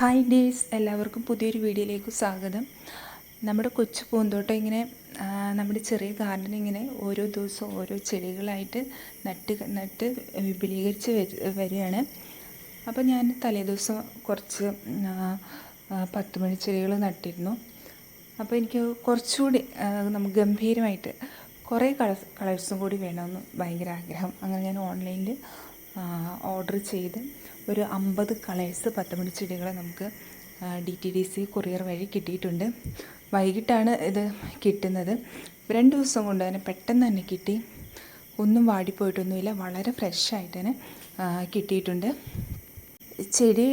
Hi days എല്ലാവർക്കും പുതിയൊരു വീഡിയോയിലേക്ക് സ്വാഗതം. നമ്മുടെ കൊച്ചു പൂന്തോട്ടം ഇങ്ങനെ നമ്മുടെ ചെറിയ ഗാർഡൻ ഇങ്ങനെ ഓരോ ദിവസവും ഓരോ ചെടികളായിട്ട് നട്ട് നട്ട് വിപുലീകരിച്ച് വരി- വരികയാണ്. അപ്പോൾ ഞാൻ തലേദിവസം കുറച്ച് പത്ത് മണി ചെടികൾ നട്ടിരുന്നു. അപ്പോൾ എനിക്ക് കുറച്ചുകൂടി നമുക്ക് ഗംഭീരമായിട്ട് കുറേ കളേഴ്സ് കളേഴ്സും കൂടി വേണമെന്ന് ഭയങ്കര ആഗ്രഹം. അങ്ങനെ ഞാൻ ഓൺലൈനിൽ ഓർഡർ ചെയ്ത് ഒരു അമ്പത് കളേഴ്സ് പത്തുമണി ചെടികൾ നമുക്ക് D T D C courier വഴി കിട്ടിയിട്ടുണ്ട്. വൈകിട്ടാണ് ഇത് കിട്ടുന്നത്. രണ്ട് ദിവസം കൊണ്ട് തന്നെ പെട്ടെന്ന് തന്നെ കിട്ടി. ഒന്നും വാടിപ്പോയിട്ടൊന്നുമില്ല. വളരെ ഫ്രഷായിട്ട് തന്നെ കിട്ടിയിട്ടുണ്ട്. ചെടി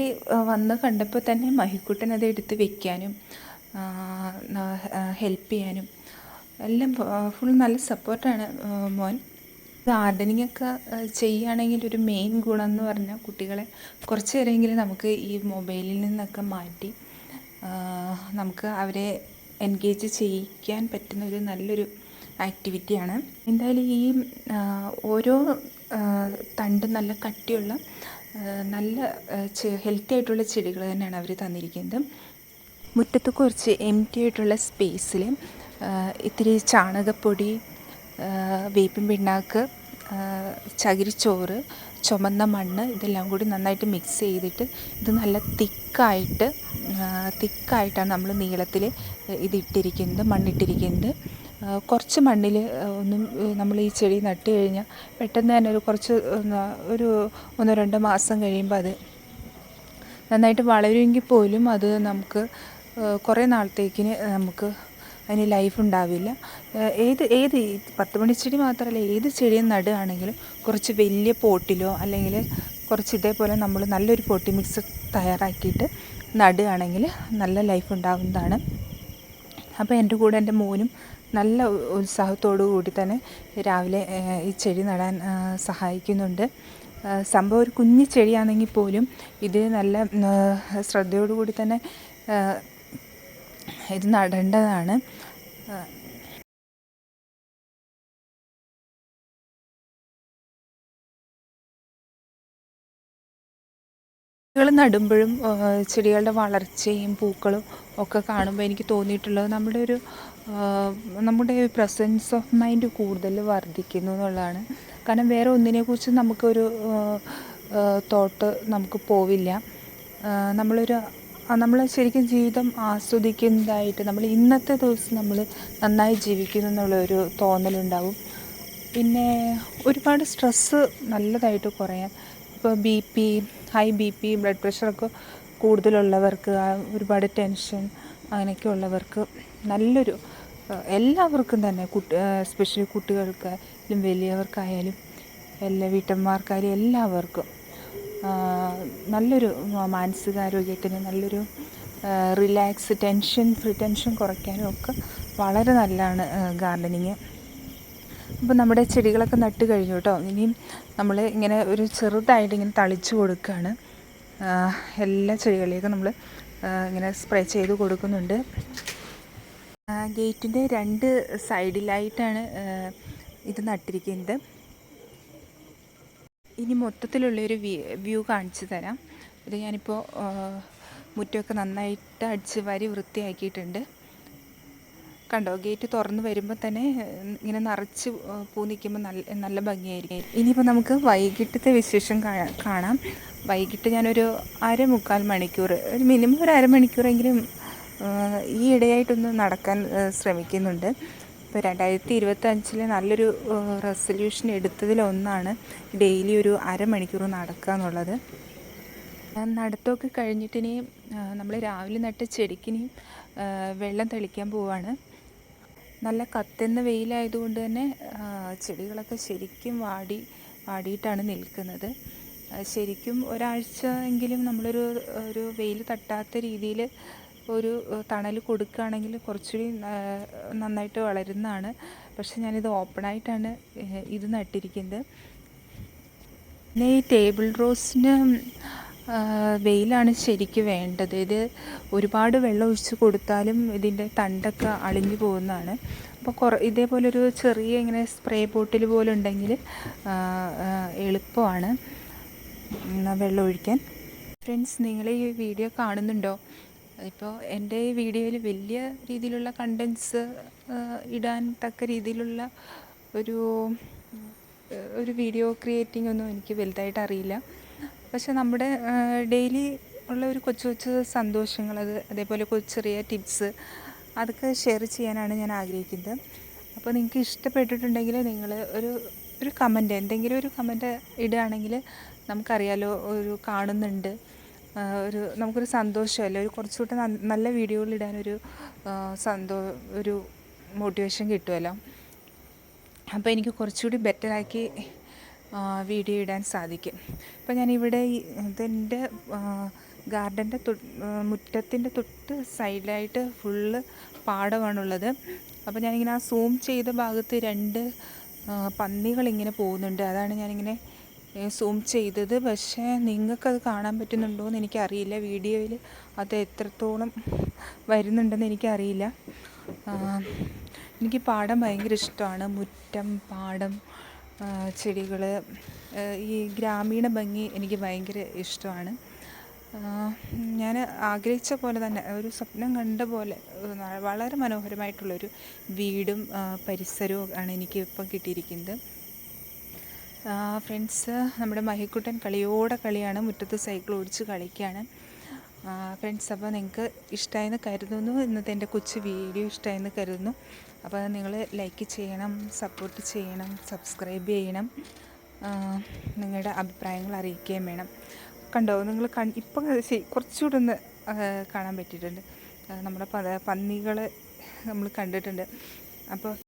വന്ന് കണ്ടപ്പോൾ തന്നെ മഹിക്കുട്ടൻ അത് എടുത്ത് വെക്കാനും ഹെൽപ്പ് ചെയ്യാനും എല്ലാം ഫുൾ നല്ല സപ്പോർട്ടാണ് മോൻ. ഗാർഡനിങ് ഒക്കെ ചെയ്യുകയാണെങ്കിൽ ഒരു മെയിൻ ഗുണം എന്ന് പറഞ്ഞാൽ കുട്ടികളെ കുറച്ച് നേരമെങ്കിലും നമുക്ക് ഈ മൊബൈലിൽ നിന്നൊക്കെ മാറ്റി നമുക്ക് അവരെ എൻഗേജ് ചെയ്യിക്കാൻ പറ്റുന്ന ഒരു നല്ലൊരു ആക്ടിവിറ്റിയാണ് എന്തായാലും ഈ ഓരോ തണ്ട് നല്ല കട്ടിയുള്ള നല്ല ഹെൽത്തി ആയിട്ടുള്ള ചെടികൾ തന്നെയാണ് അവർ തന്നിരിക്കുന്നത്. മുറ്റത്ത് കുറച്ച് എം ടി ആയിട്ടുള്ള സ്പേസിൽ ഇത്തിരി ചാണകപ്പൊടി വേപ്പിൻ പിണ്ണാക്ക് ചകിരിച്ചോറ് ചുമന്ന മണ്ണ് ഇതെല്ലാം കൂടി നന്നായിട്ട് മിക്സ് ചെയ്തിട്ട് ഇത് നല്ല തിക്കായിട്ട് തിക്കായിട്ടാണ് നമ്മൾ നീളത്തിൽ ഇതിട്ടിരിക്കുന്നത് മണ്ണിട്ടിരിക്കുന്നത്. കുറച്ച് മണ്ണിൽ ഒന്നും നമ്മൾ ഈ ചെടി നട്ട് കഴിഞ്ഞാൽ പെട്ടെന്ന് തന്നെ ഒരു കുറച്ച് ഒരു ഒന്നോ രണ്ടോ മാസം കഴിയുമ്പോൾ അത് നന്നായിട്ട് വളരുമെങ്കിൽ പോലും അത് നമുക്ക് കുറേ നാളത്തേക്കിന് നമുക്ക് അതിന് ലൈഫ് ഉണ്ടാവില്ല. ഏത് ഏത് പത്ത് മണിച്ചെടി മാത്രമല്ല ഏത് ചെടിയും നടുകയാണെങ്കിലും കുറച്ച് വലിയ പോട്ടിലോ അല്ലെങ്കിൽ കുറച്ച് ഇതേപോലെ നമ്മൾ നല്ലൊരു പോട്ടി മിക്സ് തയ്യാറാക്കിയിട്ട് നടുകയാണെങ്കിൽ നല്ല ലൈഫ് ഉണ്ടാകുന്നതാണ് അപ്പോൾ എന്റെ കൂടെ എന്റെ മോനും നല്ല ഉത്സാഹത്തോടു കൂടി തന്നെ രാവിലെ ഈ ചെടി നടാൻ സഹായിക്കുന്നുണ്ട്. സംഭവം ഒരു കുഞ്ഞു ചെടിയാണെങ്കിൽ പോലും ഇത് നല്ല ശ്രദ്ധയോടുകൂടി തന്നെ ഇത് നടേണ്ടതാണ്. ചെടികൾ നടുമ്പോഴും ചെടികളുടെ വളർച്ചയും പൂക്കളും ഒക്കെ കാണുമ്പോൾ എനിക്ക് തോന്നിയിട്ടുള്ളത് നമ്മുടെ ഒരു നമ്മുടെ പ്രസൻസ് ഓഫ് മൈൻഡ് കൂടുതൽ വർദ്ധിക്കുന്നു എന്നുള്ളതാണ്. കാരണം വേറെ ഒന്നിനെക്കുറിച്ച് നമുക്കൊരു തോട്ട് നമുക്ക് പോവില്ല. നമ്മളൊരു നമ്മൾ ശരിക്കും ജീവിതം ആസ്വദിക്കുന്നതായിട്ട് നമ്മൾ ഇന്നത്തെ ദിവസം നമ്മൾ നന്നായി ജീവിക്കുന്നു എന്നുള്ളൊരു തോന്നലുണ്ടാവും. പിന്നെ ഒരുപാട് സ്ട്രെസ്സ് നല്ലതായിട്ട് കുറയാൻ ഇപ്പോൾ B P high B P blood പ്രഷറൊക്കെ കൂടുതലുള്ളവർക്ക് ഒരുപാട് ടെൻഷൻ അങ്ങനെയൊക്കെ ഉള്ളവർക്ക് നല്ലൊരു എല്ലാവർക്കും തന്നെ കുട്ടി എസ്പെഷ്യലി കുട്ടികൾക്കായാലും വലിയവർക്കായാലും എല്ലാ വീട്ടമ്മമാർക്കായാലും എല്ലാവർക്കും നല്ലൊരു മാനസികാരോഗ്യത്തിന് നല്ലൊരു റിലാക്സ് ടെൻഷൻ ഫ്രീ ടെൻഷൻ കുറയ്ക്കാനും ഒക്കെ വളരെ നല്ലതാണ് ഗാർഡനിങ് അപ്പോൾ നമ്മുടെ ചെടികളൊക്കെ നട്ട് കഴിഞ്ഞു കേട്ടോ ഇനിയും നമ്മൾ ഇങ്ങനെ ഒരു ചെറുതായിട്ട് ഇങ്ങനെ തളിച്ചു കൊടുക്കുകയാണ് എല്ലാ ചെടികളിലേക്കും നമ്മൾ ഇങ്ങനെ സ്പ്രേ ചെയ്ത് കൊടുക്കുന്നുണ്ട്. ഗേറ്റിന്റെ രണ്ട് സൈഡിലായിട്ടാണ് ഇത് നട്ടിരിക്കുന്നത്. ഇനി മൊത്തത്തിലുള്ളൊരു വ്യൂ വ്യൂ കാണിച്ചു തരാം. ഇത് ഞാനിപ്പോൾ മുറ്റമൊക്കെ നന്നായിട്ട് അടിച്ച് വരി വൃത്തിയാക്കിയിട്ടുണ്ട്. കണ്ടോ ഗേറ്റ് തുറന്ന് വരുമ്പോൾ തന്നെ ഇങ്ങനെ നിറച്ച് പൂ നിൽക്കുമ്പോൾ നല്ല നല്ല ഭംഗിയായിരിക്കും. ഇനിയിപ്പോൾ നമുക്ക് വൈകിട്ടത്തെ വിശേഷം കാണാം. വൈകിട്ട് ഞാനൊരു അരമുക്കാൽ മണിക്കൂർ ഒരു മിനിമം ഒരു അരമണിക്കൂറെങ്കിലും ഈ ഇടയായിട്ടൊന്ന് നടക്കാൻ ശ്രമിക്കുന്നുണ്ട്. ഇപ്പോൾ രണ്ടായിരത്തി ഇരുപത്തി അഞ്ചിൽ നല്ലൊരു റെസൊല്യൂഷൻ എടുത്തതിലൊന്നാണ് ഡെയിലി ഒരു അരമണിക്കൂർ നടക്കുക എന്നുള്ളത്. നടത്തമൊക്കെ കഴിഞ്ഞിട്ടിനെയും നമ്മൾ രാവിലെ നട്ട ചെടിക്കിനെയും വെള്ളം തെളിക്കാൻ പോവാണ്. നല്ല കത്തുന്ന വെയിലായതുകൊണ്ട് തന്നെ ചെടികളൊക്കെ ശരിക്കും വാടി വാടിയിട്ടാണ് നിൽക്കുന്നത്. ശരിക്കും ഒരാഴ്ച എങ്കിലും നമ്മളൊരു ഒരു വെയിൽ തട്ടാത്ത രീതിയിൽ ഒരു തണൽ കൊടുക്കുകയാണെങ്കിൽ കുറച്ചുകൂടി നന്നായിട്ട് വളരുന്നതാണ്. പക്ഷെ ഞാനിത് ഓപ്പണായിട്ടാണ് ഇത് നട്ടിരിക്കുന്നത്. പിന്നെ ഈ ടേബിൾ റോസിന് വെയിലാണ് ശരിക്ക് വേണ്ടത്. ഇത് ഒരുപാട് വെള്ളം ഒഴിച്ച് കൊടുത്താലും ഇതിന്റെ തണ്ടൊക്കെ അളിഞ്ഞു പോകുന്നതാണ്. അപ്പോൾ കുറ ഇതേപോലൊരു ചെറിയ ഇങ്ങനെ സ്പ്രേ ബോട്ടിൽ പോലെ ഉണ്ടെങ്കിൽ എളുപ്പമാണ് വെള്ളം ഒഴിക്കാൻ. ഫ്രണ്ട്സ് നിങ്ങൾ ഈ വീഡിയോ കാണുന്നുണ്ടോ? ഇപ്പോൾ എന്റെ ഈ വീഡിയോയിൽ വലിയ രീതിയിലുള്ള കണ്ടൻസ് ഇടാൻ തക്ക രീതിയിലുള്ള ഒരു ഒരു വീഡിയോ ക്രിയേറ്റിംഗ് ഒന്നും എനിക്ക് വലുതായിട്ട് അറിയില്ല. പക്ഷെ നമ്മുടെ ഡെയിലി ഉള്ള ഒരു കൊച്ചു കൊച്ചു സന്തോഷങ്ങൾ അത് അതേപോലെ കൊച്ചു ചെറിയ ടിപ്സ് അതൊക്കെ ഷെയർ ചെയ്യാനാണ് ഞാൻ ആഗ്രഹിക്കുന്നത്. അപ്പോൾ നിങ്ങൾക്ക് ഇഷ്ടപ്പെട്ടിട്ടുണ്ടെങ്കിൽ നിങ്ങൾ ഒരു ഒരു കമന്റ് എന്തെങ്കിലും ഒരു കമന്റ് ഇടുകയാണെങ്കിൽ നമുക്കറിയാലോ ഒരു കാണുന്നുണ്ട്. ഒരു നമുക്കൊരു സന്തോഷമല്ലേ? ഒരു കുറച്ചുകൂടെ നല്ല ആ, സന്തോ ഒരു മോട്ടിവേഷൻ കിട്ടുമല്ലോ അപ്പോൾ എനിക്ക് കുറച്ചുകൂടി ബെറ്ററാക്കി വീഡിയോ ഇടാൻ സാധിക്കും. അപ്പോൾ ഞാനിവിടെ ഇതെന്റെ ഗാർഡന്റെ മുറ്റത്തിന്റെ തൊട്ട് സൈഡിലായിട്ട് ഫുള്ള് പാടമാണുള്ളത്. അപ്പോൾ ഞാനിങ്ങനെ ആ സൂം ചെയ്ത ഭാഗത്ത് രണ്ട് പന്നികളിങ്ങനെ പോകുന്നുണ്ട്. അതാണ് ഞാനിങ്ങനെ സൂം ചെയ്തത്. പക്ഷേ നിങ്ങൾക്കത് കാണാൻ പറ്റുന്നുണ്ടോ എന്ന് എനിക്കറിയില്ല. വീഡിയോയിൽ അത് എത്രത്തോളം വരുന്നുണ്ടെന്ന് എനിക്കറിയില്ല. എനിക്ക് പാടം ഭയങ്കര ഇഷ്ടമാണ്. മുറ്റം പാടം ചെടികൾ ഈ ഗ്രാമീണ ഭംഗി എനിക്ക് ഭയങ്കര ഇഷ്ടമാണ്. ഞാൻ ആഗ്രഹിച്ച പോലെ തന്നെ ഒരു സ്വപ്നം കണ്ട പോലെ വളരെ മനോഹരമായിട്ടുള്ളൊരു വീടും പരിസരവും ആണ് എനിക്ക് ഇപ്പം കിട്ടിയിരിക്കുന്നത്. ഫ്രണ്ട്സ് നമ്മുടെ മഹിക്കുട്ടൻ കളിയോടെ കളിയാണ്. മുറ്റത്ത് സൈക്കിൾ ഓടിച്ച് കളിക്കുകയാണ് ഫ്രണ്ട്സ് അപ്പോൾ നിങ്ങൾക്ക് ഇഷ്ടമായെന്ന് കരുതുന്നു. ഇന്നത്തെ എന്റെ കൊച്ചു വീഡിയോ ഇഷ്ടമായെന്ന് കരുതുന്നു. അപ്പോൾ നിങ്ങൾ ലൈക്ക് ചെയ്യണം സപ്പോർട്ട് ചെയ്യണം സബ്സ്ക്രൈബ് ചെയ്യണം. നിങ്ങളുടെ അഭിപ്രായങ്ങൾ അറിയിക്കുകയും വേണം. കണ്ടോ നിങ്ങൾ കൺ ഇപ്പം കുറച്ചുകൂടെ ഒന്ന് കാണാൻ പറ്റിയിട്ടുണ്ട്. നമ്മുടെ പന്നികൾ നമ്മൾ കണ്ടിട്ടുണ്ട്. അപ്പോൾ